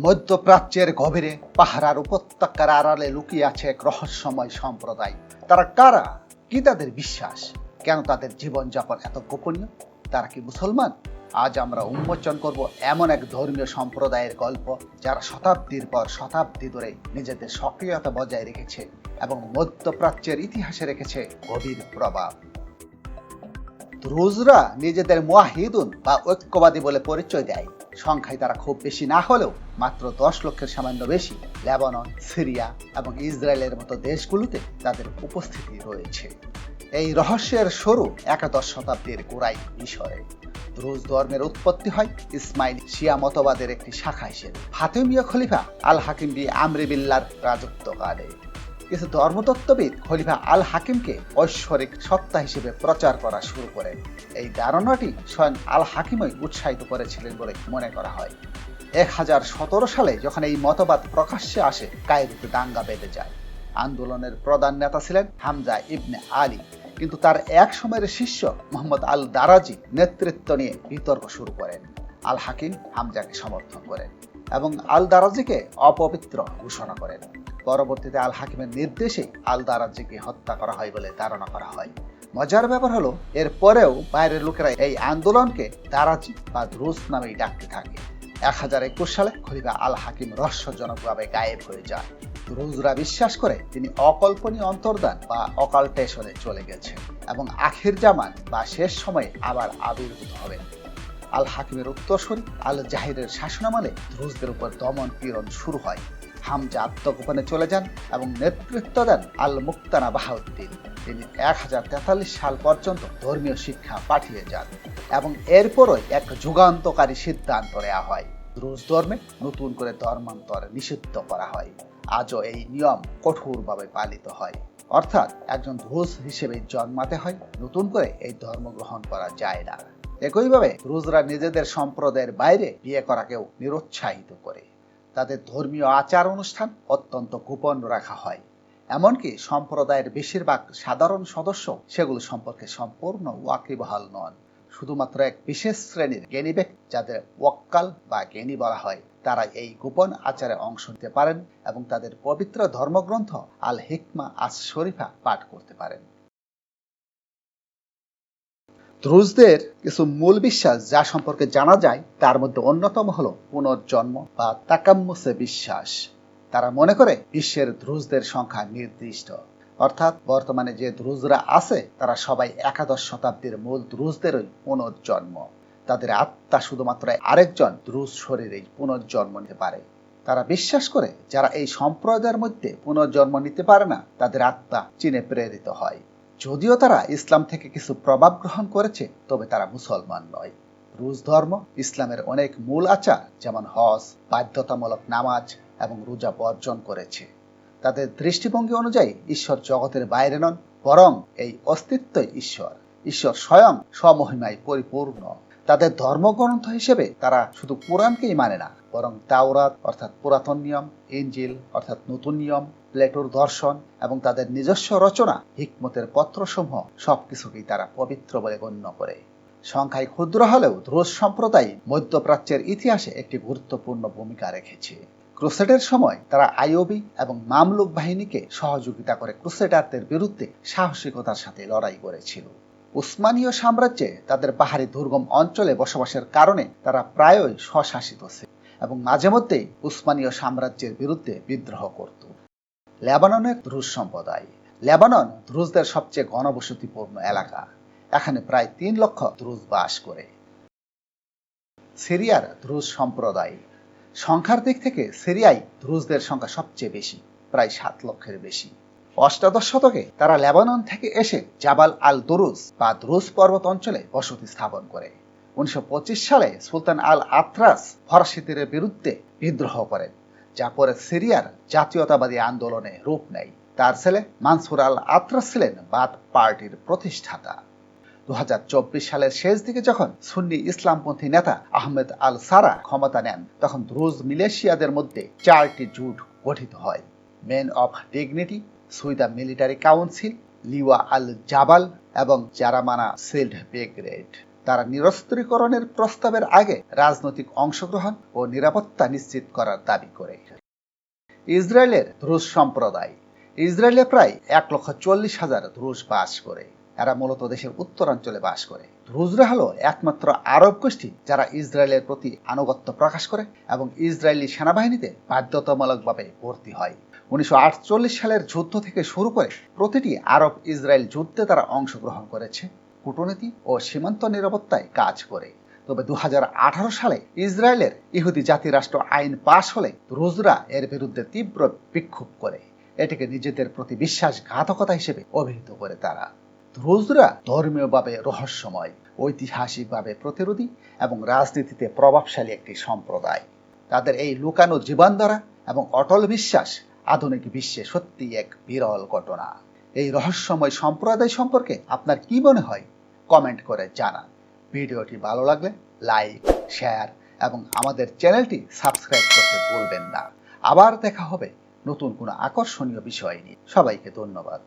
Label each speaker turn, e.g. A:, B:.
A: মধ্যপ্রাচ্যের গভীরে পাহারার উপত্যকার আড়ালে লুকিয়ে আছে এক রহস্যময় সম্প্রদায়। তারা কারা? কি তাদের বিশ্বাস? কেন তাদের জীবনযাপন এত গোপনীয়? তারা কি মুসলমান? আজ আমরা উন্মোচন করব এমন এক ধর্মীয় সম্প্রদায়ের গল্প যারা শতাব্দীর পর শতাব্দী ধরে নিজেদের সক্রিয়তা বজায় রেখেছে এবং মধ্যপ্রাচ্যের ইতিহাসে রেখেছে গভীর প্রভাব। দ্রুজরা নিজেদের মুয়াহিদুন বা ঐক্যবাদী বলে পরিচয় দেয়। সংখ্যায় তারা খুব বেশি না হলেও মাত্র দশ লক্ষের সামান্য বেশি লেবানন, সিরিয়া এবং ইসরায়েলের মতো দেশগুলোতে তাদের উপস্থিতি রয়েছে। এই রহস্যের শুরু একাদশ শতাব্দীর গোড়াই মিশরে দ্রুজ ধর্মের উৎপত্তি হয় ইসমাইল শিয়া মতবাদের একটি শাখা হিসেবে। ফাতেমীয় খলিফা আল হাকিম বি আমরি বিল্লার রাজত্বকালে। কিছু ধর্মতত্ত্ববিদ খলিফা আল হাকিমকে ঐশ্বরিক সত্তা হিসেবে প্রচার করা শুরু করেন এই ধারণাটি স্বয়ং আল হাকিমই উৎসাহিত করেছিলেন বলে মনে করা হয়। এক হাজার সতেরো সালে যখন এই মতবাদ প্রকাশ্যে আসে কায়রুতে দাঙ্গা বেঁধে যায়। আন্দোলনের প্রধান নেতা ছিলেন হামজা ইবনে আলী। কিন্তু তার এক সময়ের শিষ্য মোহাম্মদ আল দারাজি নেতৃত্ব নিয়ে বিতর্ক শুরু করেন। আল হাকিম হামজাকে সমর্থন করেন। এবং আল দারাজিকে অপবিত্র ঘোষণা করেন। পরবর্তীতে আল হাকিমের নির্দেশে আল দারাজিকে হত্যা করা হয় বলে ধারণা করা হয়। মজার ব্যাপার হলো এর পরেও বাইরের লোকেরা এই আন্দোলনকে দারাজি বা দ্রুস নামেই ডাকতে থাকে। এক হাজার একুশ সালে খলিফা আল হাকিম রহস্যজনকভাবে গায়েব হয়ে যায়। রুজরা বিশ্বাস করে তিনি অকল্পনীয় অন্তর্দান বা অকাল্টেশনে চলে গেছেন এবং আখির জামান বা শেষ সময়ে আবার আবির্ভূত হবেন। আল হাকিমের উত্তরসূরি, আল জাহিরের শাসনামলে দ্রুজদের উপর দমন পীড়ন শুরু হয়। হামজা আত্মগোপনে চলে যান এবং নেতৃত্ব দেন আল মুক্তানা বাহাউদ্দিন। তিনি এক হাজার তেতাল্লিশ সাল পর্যন্ত ধর্মীয় শিক্ষা পাঠিয়ে যান এবং এরপরই এক যুগান্তকারী সিদ্ধান্ত নেওয়া হয়। দ্রুজ ধর্মে নতুন করে ধর্মান্তর নিষিদ্ধ করা হয়। আজও এই নিয়ম কঠোরভাবে পালিত হয়। অর্থাৎ একজন ধ্রুজ হিসেবে জন্মাতে হয়, নতুন করে এই ধর্ম গ্রহণ করা যায় না। একইভাবে রুজরা নিজেদের সম্প্রদায়ের বাইরে বিয়ে করাকেও নিরুৎসাহিত করে। তাদের ধর্মীয় আচার অনুষ্ঠান অত্যন্ত গোপন রাখা হয়। এমনকি সম্প্রদায়ের বেশিরভাগ সাধারণ সদস্য সেগুলো সম্পর্কে সম্পূর্ণ ওয়াকিবহাল নন। শুধুমাত্র এক বিশেষ শ্রেণির জ্ঞানী ব্যক্তি যাদের ওয়াক্কাল বা জ্ঞানী বলা হয়, তারা এই গোপন আচারে অংশ নিতে পারেন এবং তাদের পবিত্র ধর্মগ্রন্থ আল হিকমা আস শরীফা পাঠ করতে পারেন। দ্রুজদের কিছু মূল বিশ্বাস যা সম্পর্কে জানা যায়, তার মধ্যে অন্যতম হল পুনর্জন্ম বা তাকাম্মুসে বিশ্বাস। তারা মনে করে বিশ্বের দ্রুজদের সংখ্যা নির্দিষ্ট। অর্থাৎ বর্তমানে যে দ্রুজরা আছে, তারা সবাই একাদশ শতাব্দীর মূল দ্রুজদেরই পুনর্জন্ম। তাদের আত্মা শুধুমাত্র আরেকজন দ্রুজ শরীরেই পুনর্জন্ম নিতে পারে। তারা বিশ্বাস করে, যারা এই সম্প্রদায়ের মধ্যে পুনর্জন্ম নিতে পারে না, তাদের আত্মা চীনে প্রেরিত হয়। যদিও তারা ইসলাম থেকে কিছু প্রভাব গ্রহণ করেছে, তবে তারা মুসলমান নয়। রুশ ধর্ম ইসলামের অনেক মূল আচার, যেমন হজ, বাধ্যতামূলক নামাজ এবং রোজা বর্জন করেছে। তাদের দৃষ্টিভঙ্গি অনুযায়ী ঈশ্বর জগতের বাইরে নন, বরং এই অস্তিত্বই ঈশ্বর। ঈশ্বর স্বয়ং স্বমহিমায় পরিপূর্ণ। তাদের ধর্মগ্রন্থ হিসেবে তারা শুধু কোরআনকেই মানে না, বরং তাওরাত, অর্থাৎ পুরাতন নিয়ম ইঞ্জিল অর্থাৎ নতুন নিয়ম প্লেটোর দর্শন এবং তাদের নিজস্ব রচনা, হিকমতের পত্রসমূহ সবকিছুকেই তারা পবিত্র বলে গণ্য করে। সংখ্যায় ক্ষুদ্র হলেও ধ্রুজ সম্প্রদায় মধ্যপ্রাচ্যের ইতিহাসে একটি গুরুত্বপূর্ণ ভূমিকা রেখেছে। ক্রুসেডের সময় তারা আইওবি এবং মামলুক বাহিনীকে সহযোগিতা করে ক্রুসেডারদের বিরুদ্ধে সাহসিকতার সাথে লড়াই করেছিল। উসমানীয় সাম্রাজ্যে তাদের পাহাড়ি দুর্গম অঞ্চলে বসবাসের কারণে তারা প্রায়ই স্বশাসিত ছিল এবং মাঝে মধ্যেই উসমানীয় সাম্রাজ্যের বিরুদ্ধে বিদ্রোহ করত। লেবাননের ধ্রুজ সম্প্রদায়। লেবানন ধ্রুজদের সবচেয়ে ঘনবসতিপূর্ণ এলাকা। এখানে প্রায় তিন লক্ষ ধ্রুজ বাস করে। সিরিয়ার ধ্রুজ সম্প্রদায়। সংখ্যার দিক থেকে সিরিয়ায় ধ্রুজদের সংখ্যা সবচেয়ে বেশি, প্রায় সাত লক্ষের বেশি। অষ্টাদশ শতকে তারা লেবানন থেকে এসে জাবাল আল দুরুজ বা দ্রুজ পর্বত অঞ্চলে বসতি স্থাপন করে। উনিশশো পঁচিশ সালে সুলতান আল আত্রাস ফরাসিদের বিরুদ্ধে বিদ্রোহ করেন। যা পরে সিরিয়ার জাতীয়তাবাদী আন্দোলনে রূপ নেয়। তার ছেলে মানসুর আল আত্রাস ছিলেন বাদ পার্টির প্রতিষ্ঠাতা। দু সালের শেষ দিকে যখন সুন্নি ইসলামপন্থী নেতা আহমেদ আল সারা ক্ষমতা নেন, তখন দ্রুজ মিলেশিয়াদের মধ্যে চারটি জুট গঠিত হয়। Men of dignity Suwayda military council Liwa al Jabal এবং জারামানা সিল্ড ব্রিগেড তারা নিরস্ত্রীকরণের প্রস্তাবের আগে রাজনৈতিক অংশগ্রহণ ও নিরাপত্তা নিশ্চিত করার দাবি করে। ইসরায়েলের দ্রুজ সম্প্রদায়। ইসরায়েলে প্রায় এক লক্ষ চল্লিশ হাজার দ্রুজ বাস করে। এরা মূলত দেশের উত্তরাঞ্চলে বাস করে। দ্রুজরা হলো একমাত্র আরব গোষ্ঠী যারা ইসরায়েলের প্রতি আনুগত্য প্রকাশ করে এবং ইসরায়েলি সেনাবাহিনীতে বাধ্যতামূলকভাবে ভর্তি হয়। উনিশশো আটচল্লিশ সালের যুদ্ধ থেকে শুরু করে প্রতিটি আরব ইসরায়েল যুদ্ধে তারা অংশগ্রহণ করেছে। কূটনীতি ও সীমান্ত নিরাপত্তায় কাজ করে। তবে দু সালে ইসরায়েলের ইহুদি জাতিরাষ্ট্র আইন পাশ হলে রুজরা এর বিরুদ্ধে তীব্র বিক্ষোভ করে। এটিকে নিজেদের প্রতি বিশ্বাসঘাতকতা হিসেবে অভিহিত করে তারা। ধ্রুজরা ধর্মীয়ভাবে রহস্যময়, ঐতিহাসিকভাবে প্রতিরোধী এবং রাজনীতিতে প্রভাবশালী একটি সম্প্রদায়। তাদের এই লুকানো জীবনধারা এবং অটল বিশ্বাস আধুনিক বিশ্বে সত্যি এক বিরল ঘটনা। এই রহস্যময় সম্প্রদায় সম্পর্কে আপনার কি মনে হয়? কমেন্ট করে জানান। ভিডিওটি ভালো লাগলে লাইক, শেয়ার এবং আমাদের চ্যানেলটি সাবস্ক্রাইব করতে ভুলবেন না। আবার দেখা হবে নতুন কোনো আকর্ষণীয় বিষয় নিয়ে। সবাইকে ধন্যবাদ।